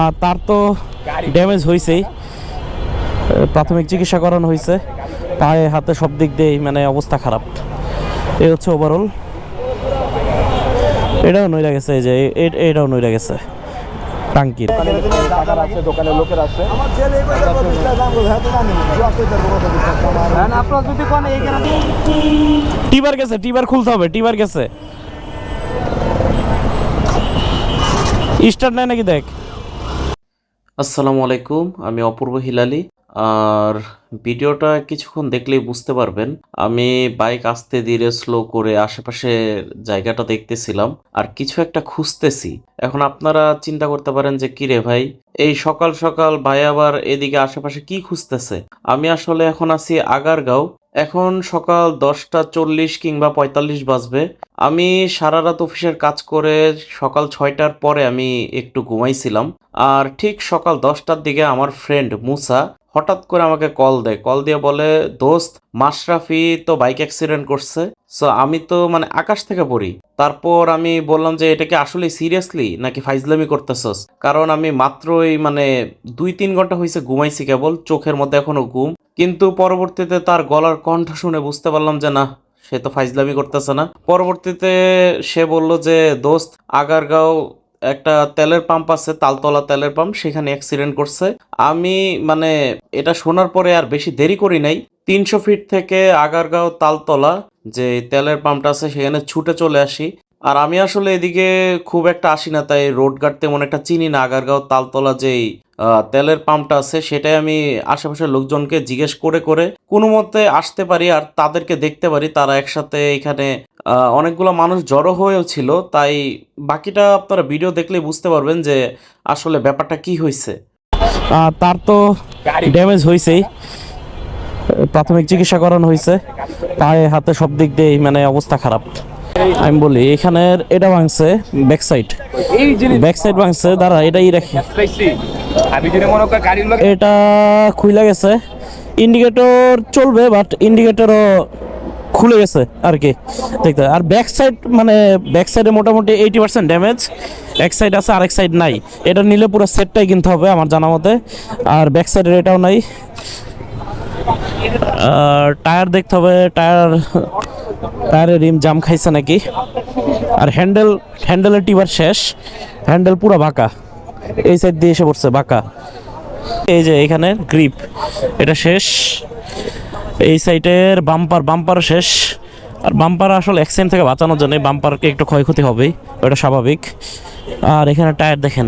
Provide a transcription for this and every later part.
আর তার তো ড্যামেজ হয়েছেই প্রাথমিক চিকিৎসা করানো হয়েছে পায়ে হাতে সব দিক দিয়েই মানে অবস্থা খারাপ। এই হচ্ছে ওভারঅল এটাও নইরা গেছে এই যে এটাও নইরা গেছে। টাঙ্কির। এইখানে টিবার গেছে টিবার খুলতে হবে টিবার গেছে। স্টার্ট নাকি দেখ? আসসালামু আলাইকুম, আমি অপূর্ব হিলালি। আর ভিডিওটা কিছুক্ষণ দেখলেই বুঝতে পারবেন, আমি বাইক আস্তে ধীরে স্লো করে আশেপাশের জায়গাটা দেখতেছিলাম আর কিছু একটা খুঁজতেছি। এখন আপনারা চিন্তা করতে পারেন যে কি রে ভাই, এই সকাল সকাল ভাই আবার এদিকে আশেপাশে কি খুঁজতেছে? আমি আসলে এখন আছি আগারগাঁও এখন সকাল দশটা চল্লিশ কিংবা পঁয়তাল্লিশ বাজবে। আমি সারা রাত অফিসের কাজ করে সকাল ছয়টার পরে আমি একটু ঘুমাইছিলাম। আর ঠিক সকাল দশটার দিকে আমার ফ্রেন্ড মুসা হঠাৎ করে আমাকে কল দেয়। কল দিয়ে বলে, দোস্ত, মাশরাফি তো বাইক অ্যাক্সিডেন্ট করছে সো আমি তো মানে আকাশ থেকে পড়ি। তারপর আমি বললাম যে, এটা কি আসলে সিরিয়াসলি নাকি ফাইজলামি করতেছস? কারণ আমি মাত্রই মানে দুই তিন ঘণ্টা হয়েছে ঘুমাইছি কেবল, চোখের মধ্যে এখনও ঘুম। কিন্তু পরবর্তীতে তার গলার কণ্ঠ শুনে বুঝতে পারলাম যে, না, সে তো ফাইজলামি করতেছে না। পরবর্তীতে সে বলল যে, দোস্ত, আগারগাঁও একটা তেলের পাম্প আছে, তালতলা তেলের পাম্প সেখানে অ্যাক্সিডেন্ট করছে। আমি মানে এটা শোনার পরে আর বেশি দেরি করি নাই। তিনশো ফিট থেকে আগারগাঁও তালতলা যে তেলের পাম্পটা আছে, সেখানে ছুটে চলে আসি। আর আমি আসলে এদিকে খুব একটা আসি না তাই রোড গার্ড তেমন একটা চিনি না। আগারগাঁও তালতলা যেই তেলের পাম্পটা আছে সেটাই আমি আশেপাশের লোকজনকে জিজ্ঞেস করে করে কোনো মতে আসতে পারি আর তাদেরকে দেখতে পারি। তারা একসাথে এখানে অনেকগুলো মানুষ জড়ো হয়েও ছিল তাই বাকিটা আপনারা ভিডিও দেখলেই বুঝতে পারবেন যে আসলে ব্যাপারটা কি হয়েছে। তার তো ড্যামেজ হয়েছেই। প্রাথমিক চিকিৎসা করানো হয়েছে পায়ে হাতে সব দিক দিয়েই মানে অবস্থা খারাপ। আমি বলি এখানের এটা ভাঙছে ব্যাক সাইড ব্যাক সাইড ভাঙছে, দাঁড়া, এটাই রাখি। এটা খুলে গেছে। ইন্ডিকেটর চলবে বাট ইন্ডিকেটরও খুলে গেছে আর কি। দেখতে, আর ব্যাক সাইড মানে ব্যাক সাইডে মোটামুটি এইটি পার্সেন্ট ড্যামেজ এক সাইড আছে, আরেক সাইড নাই। এটা নিলে পুরো সেটটাই কিনতে হবে আমার জানা মতে। আর ব্যাক সাইডের এটাও নাই। আর টায়ার দেখতে হবে টায়ার টায়ারের রিম জাম খাইছে নাকি? আর হ্যান্ডেল, হ্যান্ডেলের টিবার শেষ। হ্যান্ডেল পুরো বাঁকা। এই সাইড দিয়ে এসে পড়ছে, বাঁকা। এই যে এখানে গ্রিপ এটা শেষ। এই সাইডের বাম্পার বাম্পারও শেষ। আর বাম্পার আসলে অ্যাক্সিডেন্ট থেকে বাঁচানোর জন্য বাম্পারকে একটু ক্ষয়ক্ষতি হবেই, ওটা স্বাভাবিক। আর এখানে টায়ার দেখেন।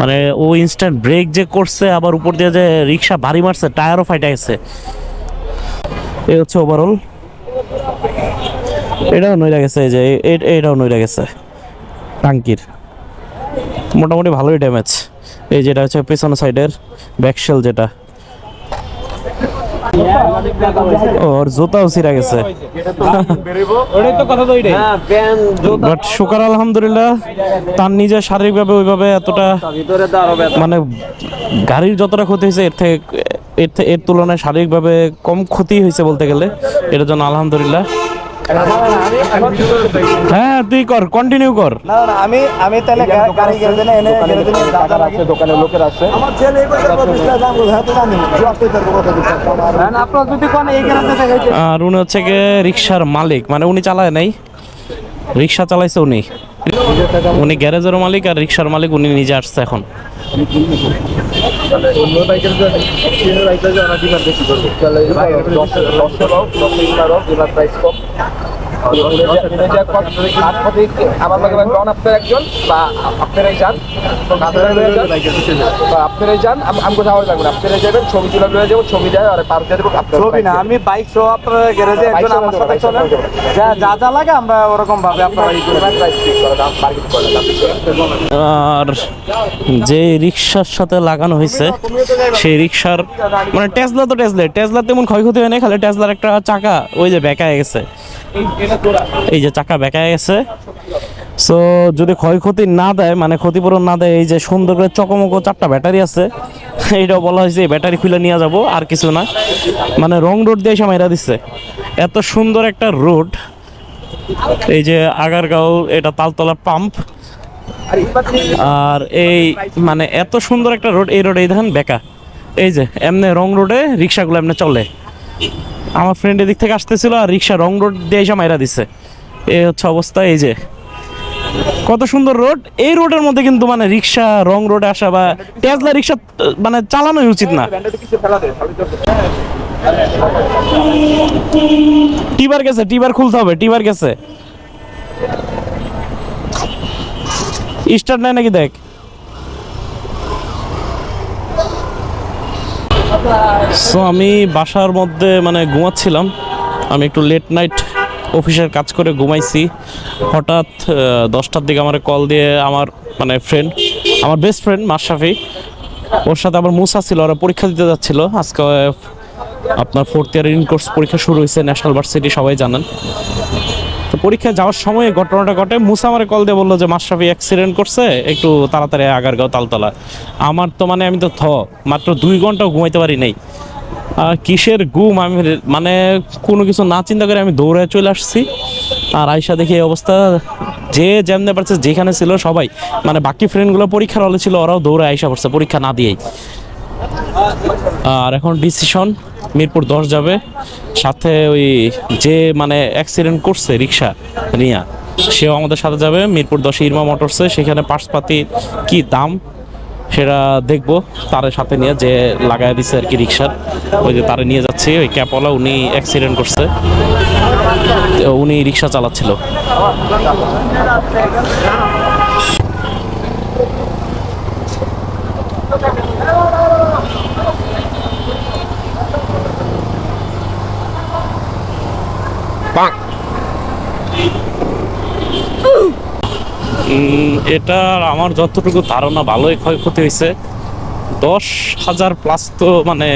মানে ও ইনস্ট্যান্ট ব্রেক যে করছে, আবার উপর দিয়ে যে রিক্সা বাড়ি মারছে টায়ারও ফাইটে গেছে। এই হচ্ছে ওভারঅল এটাও নইরা গেছে, এই যে এ- এটাও নইরা গেছে, টাঙ্কির। মোটামুটি ভালোই ড্যামেজ এই যেটা হচ্ছে পেছনের সাইডের ব্যাকশেল যেটা। ওর জুতাও ছিঁড়া গেছে। শুকার আলহামদুলিল্লাহ, তার নিজের শারীরিকভাবে ওইভাবে এতটা মানে গাড়ির যতটা ক্ষতি হয়েছে, এর থেকে এর থেকে এর তুলনায় শারীরিকভাবে কম ক্ষতি হয়েছে বলতে গেলে। এটার জন্য আলহামদুলিল্লাহ। হ্যাঁ তুই কর কন্টিনিউ কর। না না আমি আমি তাহলে গাড়ি গ্যারেজে না এনে গ্যারেজে নিয়ে যা যা লাগে লোকের আছে। আমার ছেলে এই কথা বলছে জানব হ্যাঁ তো জানি। কথা আপনার যদি কোন আর উনি হচ্ছে গিয়ে রিক্সার মালিক। মানে উনি চালায় নাই। রিক্সা চালাইছে উনি। উনি গ্যারেজের মালিক আর রিক্সার মালিক উনি নিজে আসছে এখন। অন্য বাইকের সিনিয়র বাইকের আমরা ডিমান্ড বেশি করবে তাহলে দশ দশ হোক দশ ইন্টার হোক এবার প্রাইস কম আম- যাব ছবি আর আমি বাইক সহ যা যা যা লাগে আমরা ওরকম ভাবে আর যে রিক্সার সাথে লাগানো হয়েছে, সেই রিক্সার মানে টেসলা তো টেসলা টেসলা তেমন ক্ষয়ক্ষতি হয় না খালি টেসলার একটা চাকা ওই যে বেঁকায় গেছে। এই যে চাকা বেঁকায় গেছে। সো যদি ক্ষয়ক্ষতি না দেয় মানে ক্ষতিপূরণ না দেয়, এই যে সুন্দর করে চকমকো চারটা ব্যাটারি আছে এইটাও বলা হয়েছে এই ব্যাটারি খুলে নিয়ে যাব, আর কিছু না। মানে রং রোড দিয়ে এসে মাইরা দিচ্ছে এত সুন্দর একটা রোড। এই যে আগারগাঁও, এটা তালতলা পাম্প। আর এই মানে এত সুন্দর একটা রোড, এই রোডে এই দেখেন বেকা। এই যে, এমনি রং রোডে রিক্সাগুলো এমনি চলে। আমার ফ্রেন্ড এদিক থেকে আসতেছিল আর রিক্সা রং রোড দিয়ে এসে মাইরা দিছে। এই হচ্ছে অবস্থা, এই যে কত সুন্দর রোড। এই রোডের মধ্যে কিন্তু মানে রিক্সা, রং রোডে আসা বা টেসলা রিক্সা মানে চালানোই উচিত না। টিবার গেছে, টিবার খুলতে হবে, টিবার গেছে। স্টার্ট নাই নাকি দেখ? সো আমি বাসার মধ্যে মানে ঘুমাচ্ছিলাম। আমি একটু লেট নাইট অফিসের কাজ করে ঘুমাইছি। হঠাৎ দশটার দিকে আমার কল দিয়ে আমার মানে ফ্রেন্ড আমার বেস্ট ফ্রেন্ড মাশরাফি, ওর সাথে আমার মুসা ছিল, ওরা পরীক্ষা দিতে যাচ্ছিল। আজকে আপনার ফোর্থ ইয়ার ইন কোর্স পরীক্ষা শুরু হয়েছে ন্যাশনাল ভার্সিটি সবাই জানেন। তো পরীক্ষায় যাওয়ার সময় ঘটনাটা ঘটে। মুসা আমার কল দিয়ে বলল যে, মাশরাফি অ্যাক্সিডেন্ট করছে, একটু তাড়াতাড়ি আগারগাঁও তালতলা। আমার তো মানে আমি তো থ, মাত্র দুই ঘন্টাও ঘুমাইতে পারি নাই। কিসের গুম আমি মানে কোনো কিছু না চিন্তা করে আমি দৌড়ে চলে আসছি। আর আয়সা দেখি এই অবস্থা। যে যেমনে পারছে, যেখানে ছিল সবাই। মানে বাকি ফ্রেন্ডগুলো পরীক্ষার হলে ছিল, ওরাও দৌড়ে আয়সা পড়ছে পরীক্ষা না দিয়েই। আর এখন ডিসিশন মিরপুর দশ যাবে। সাথে ওই যে মানে অ্যাক্সিডেন্ট করছে রিক্সা নিয়া, সেও আমাদের সাথে যাবে। মিরপুর দশে ইরমা মোটরসে, সেখানে পার্সপাতি কি দাম সেটা দেখব। তার সাথে নিয়ে যে লাগাই দিছে আর কি রিক্সার ওই যে তারে নিয়ে যাচ্ছে। ওই ক্যাপওয়ালা উনি অ্যাক্সিডেন্ট করছে। উনি রিক্সা চালাচ্ছিল। এটার আমার যতটুকু ধারণা ভালোই ক্ষয়ক্ষতি হয়েছে। দশ হাজার প্লাস তো মানে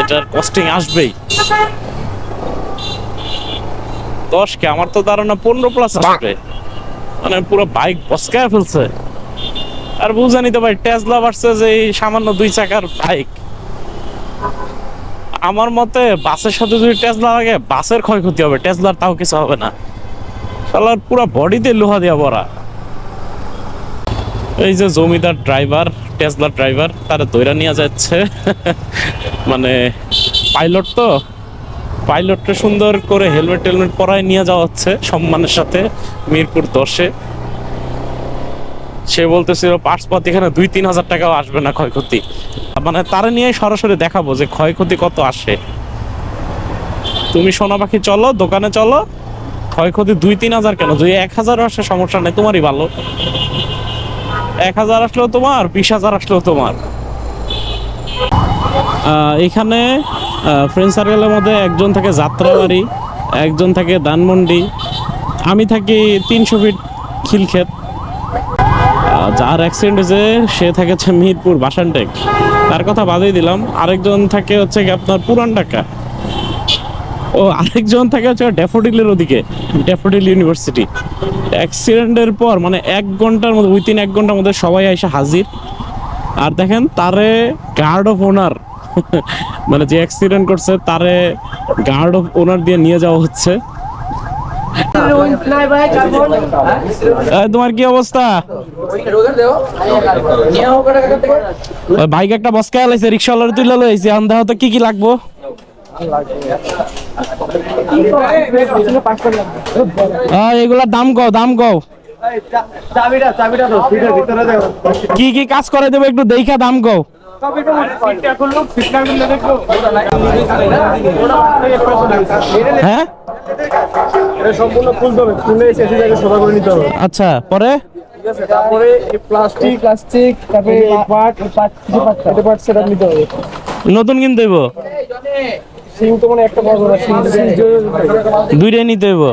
এটার কস্টিং আসবেই। দশ কে আমার তো ধারণা পনেরো প্লাস আসবে। মানে পুরো বাইক বসকায় ফেলছে। আর বুঝানি তো ভাই টেসলা ভার্সেস এই সামান্য দুই চাকার বাইক আমার মতে বাসের সাথে যদি টেসলা লাগে, বাসের ক্ষয়ক্ষতি হবে। টেসলার তাও কিছু হবে না। শালার পুরো বডিতে লোহা দিয়া ভরা। এই যে জমিদার ড্রাইভার টেসলার ড্রাইভার তারা দৈরা নিয়ে যাচ্ছে। মানে পাইলট তো। পাইলটকে সুন্দর করে হেলমেট টেলমেট পরায় নিয়ে যাওয়া হচ্ছে সম্মানের সাথে মিরপুর দশে। সে বলতেছিল পার্সপাতি এখানে দুই তিন হাজার টাকাও আসবে না ক্ষয়ক্ষতি। মানে তারা নিয়ে সরাসরি দেখাবো যে ক্ষয়ক্ষতি কত আসে। তুমি সোনা পাখি চলো, দোকানে চলো। ক্ষয়ক্ষতি দুই তিন হাজার কেন? যদি এক হাজার আসে, সমস্যা নেই, তোমারই ভালো। এক হাজার আসলেও তোমার, বিশ হাজার আসলেও তোমার। এখানে ফ্রেন্ড সার্কেলের মধ্যে একজন থাকে যাত্রাবাড়ি, একজন থাকে ধানমন্ডি। আমি থাকি তিনশো ফিট খিলক্ষেত। যার অ্যাক্সিডেন্ট হয়েছে, সে থাকে হচ্ছে মিরপুর বাসানটেক। তার কথা বাদই দিলাম। আরেকজন থাকে হচ্ছে আপনার পুরান ঢাকা। ও আরেকজন থাকে হচ্ছে ড্যাফোডিলের ওদিকে, ড্যাফোডিল ইউনিভার্সিটি। অ্যাক্সিডেন্টের পর মানে এক ঘণ্টার মধ্যে উইথিন এক ঘণ্টার মধ্যে সবাই এসে হাজির। আর দেখেন, তারে গার্ড অফ ওনার মানে যে অ্যাক্সিডেন্ট করছে, তারে গার্ড অফ ওনার দিয়ে নিয়ে যাওয়া হচ্ছে। তোমার কি অবস্থা? বাইক একটা বসকা লাইছে রিক্সাওয়ালার তুলে লইছে আন দেখো তো কি কি লাগবো। আহ, এগুলার দাম কও দাম কও। কি কি কাজ করে দেবো একটু দেখা দাম কও। হ্যাঁ? এটা সম্পূর্ণ খুলতে হবে। খুলে এসে এসে সোজা করে নিতে হবে। আচ্ছা পরে? ঠিক তারপরে এই প্লাস্টিক প্লাস্টিক তারপরে এটা পার্ট সেটা নিতে হবে। নতুন কিনতে হইব। সিং তো মানে একটা পাবো না সিং। দুইটাই নিতে হইব।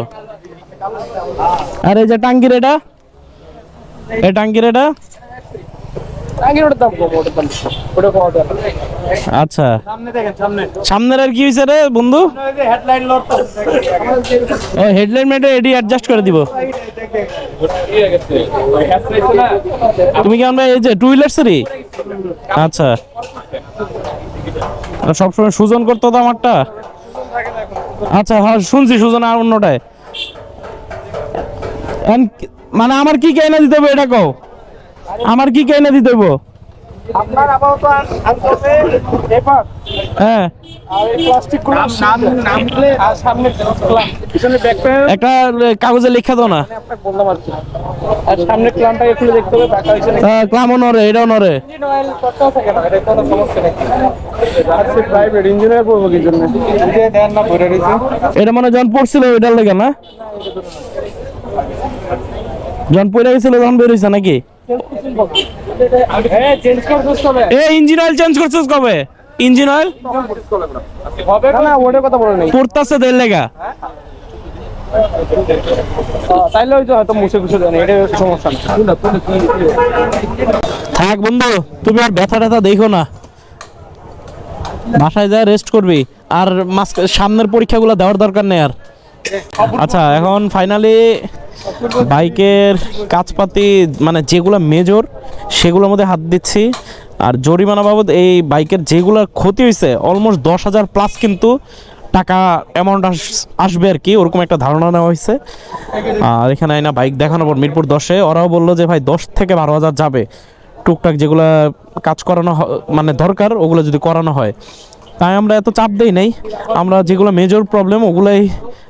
আর এই যে টাঙ্কির এটা? এই টাঙ্কির এটা? আচ্ছা। সামনের আর কি হয়েছে রে বন্ধু? হেডলাইন মেটে এডি অ্যাডজাস্ট করে দিব। তুমি কি আমরা এই যে টু হুইলার্সেরই আচ্ছা। সবসময় সুজন করতো তো আমারটা? আচ্ছা হ্যাঁ শুনছি সুজন আর অন্যটায়। মানে আমার কি কেনা দিতে হবে এটা কও। আমার কি কেনা দিতে হবে আপনার আপাতত আনতে হ্যাঁ। একটা কাগজে লেখা দাও না। আপনাকে বললাম আর কি। আর সামনে ক্লামটাকে খুলে দেখতে হবে বাঁকা হয়েছে নাকি? ক্লামও নরে এটাও এটা মানে যখন পড়ছিল ওইটার লেগে না? যখন পড়ে গেছিল তখন বেরোইছে নাকি? এ ইঞ্জিন অয়েল চেঞ্জ করছিস কবে? ইঞ্জিন অয়েল পড়তাছে দের লেগা। তাইলে হয়তো হয়তো মুছে দেন এটা সমস্যা। থাক বন্ধু তুমি আর ব্যথা ট্যাথা দেখো না। বাসায় যায় রেস্ট করবি আর সামনের পরীক্ষাগুলো দেওয়ার দরকার নেই আর। আচ্ছা এখন ফাইনালি বাইকের কাজপাতি মানে যেগুলো মেজর সেগুলোর মধ্যে হাত দিচ্ছি। আর জরিমানা বাবদ এই বাইকের যেগুলো ক্ষতি হয়েছে অলমোস্ট দশ হাজার প্লাস কিন্তু টাকা অ্যামাউন্ট আসবে আর কি, ওরকম একটা ধারণা নেওয়া হয়েছে আর এখানে আইনা বাইক দেখানোর পর মিরপুর দশে, ওরাও বলল যে, ভাই, দশ থেকে বারো হাজার যাবে। টুকটাক যেগুলো কাজ করানো মানে দরকার, ওগুলো যদি করানো হয়। তাই আমরা এত চাপ দেই নাই। আমরা যেগুলো মেজর প্রবলেম ওগুলাই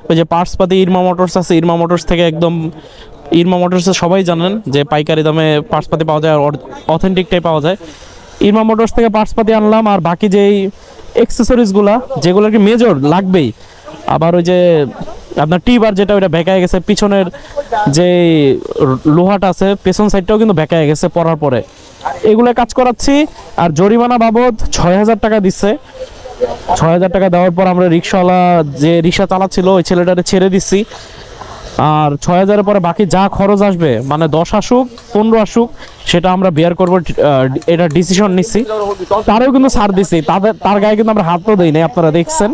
ওই যে পার্টস পাতি ইরমা মোটরস আছে। ইরমা মোটরস থেকে একদম ইরমা মোটরসে সবাই জানেন যে পাইকারি দামে পার্টস পাতি পাওয়া যায়, আর অথেন্টিকটাই পাওয়া যায়। ইরমা মোটরস থেকে পার্টস পাতি আনলাম, আর বাকি যেই এক্সেসরিজগুলা যেগুলো কি মেজর লাগবেই। আবার ওই যে আপনার টিবার যেটা, ওইটা বেঁকায় গেছে। পিছনের যে লোহাটা আছে, পেছন সাইডটাও কিন্তু বেঁকায় গেছে পরার পরে। এগুলো কাজ করাচ্ছি, আর জরিমানা বাবদ ছয় হাজার টাকা দিচ্ছে। ছয় হাজার টাকা দেওয়ার পর আমরা রিক্সাওয়ালা যে রিক্সা চালাচ্ছিল, ওই ছেলেটারে ছেড়ে দিচ্ছি। আর ছয় হাজারের পরে বাকি যা খরচ আসবে মানে দশ আসুক, পনেরো আসুক, সেটা আমরা বেয়ার করব এটা ডিসিশন নিচ্ছি। তারও কিন্তু ছাড় দিচ্ছি। তাদের, তার গায়ে কিন্তু আমরা হাতও দিই নাই, আপনারা দেখছেন।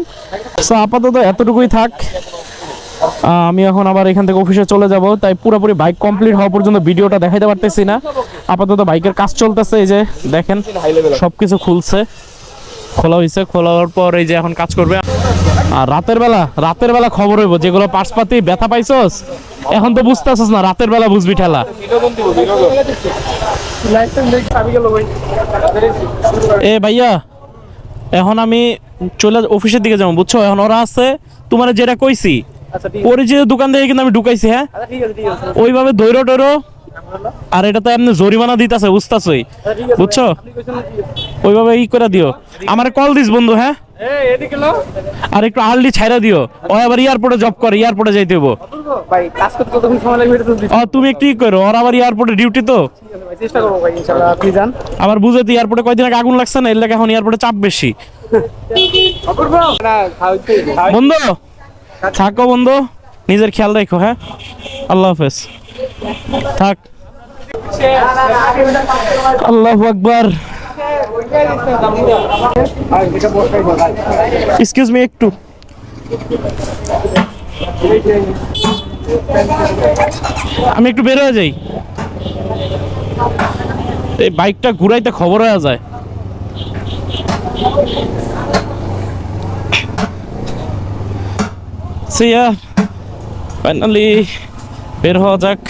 সো আপাতত এতটুকুই থাক। আমি এখন আবার এখান থেকে অফিসে চলে যাব। তাই পুরোপুরি বাইক কমপ্লিট হওয়া পর্যন্ত ভিডিওটা দেখাইতে পারতেছি না। আপাতত বাইকের কাজ চলতেছে, এই যে দেখেন, সবকিছু খুলছে। খোলা হয়েছে খোলার পর এই যে এখন কাজ করবে। আর রাতের বেলা রাতের বেলা খবর হইব যেগুলো পার্সপাতি ব্যথা পাইছস? এখন তো বুঝতেছস না রাতের বেলা বুঝবি ঠেলা। এ ভাইয়া এখন আমি চলে অফিসের দিকে যাব বুঝছ? এখন ওরা আছে তোমার যেটা কইছি আচ্ছা পরিচিত দোকান থেকে কিন্তু আমি ঢুকাইছি হ্যাঁ? আচ্ছা ওইভাবে দৈরো টৈরো আর এটা তো এমনি জরিমানা দিতেছে, বুঝতেছই। বুঝছ? ওইভাবে ই করে দিও। আমার কল দিস, বন্ধু হ্যাঁ? আর একটু আর্লি ছাইরা দিও। ও আবার এয়ারপোর্টে জব করে, এয়ারপোর্টে যাইতে। ও, তুমি একটু ই করো, ওর আবার এয়ারপোর্টে ডিউটি তো? আবার বুঝে তো, এয়ারপোর্টে কয়দিন আগে আগুন লাগছে না? এর এখন এয়ারপোর্টে চাপ বেশি। বন্ধু, থাকো, বন্ধু। নিজের খেয়াল রাখো হ্যাঁ? আল্লাহ হাফেজ। থাক। আল্লাহ আকবার। এক্সকিউজ মি একটু। আমি একটু বের হয়ে যাই। এই বাইকটা ঘুরাইতে খবর হয়ে যায়। সিয়া ফাইনালি বের হওয়া যাক।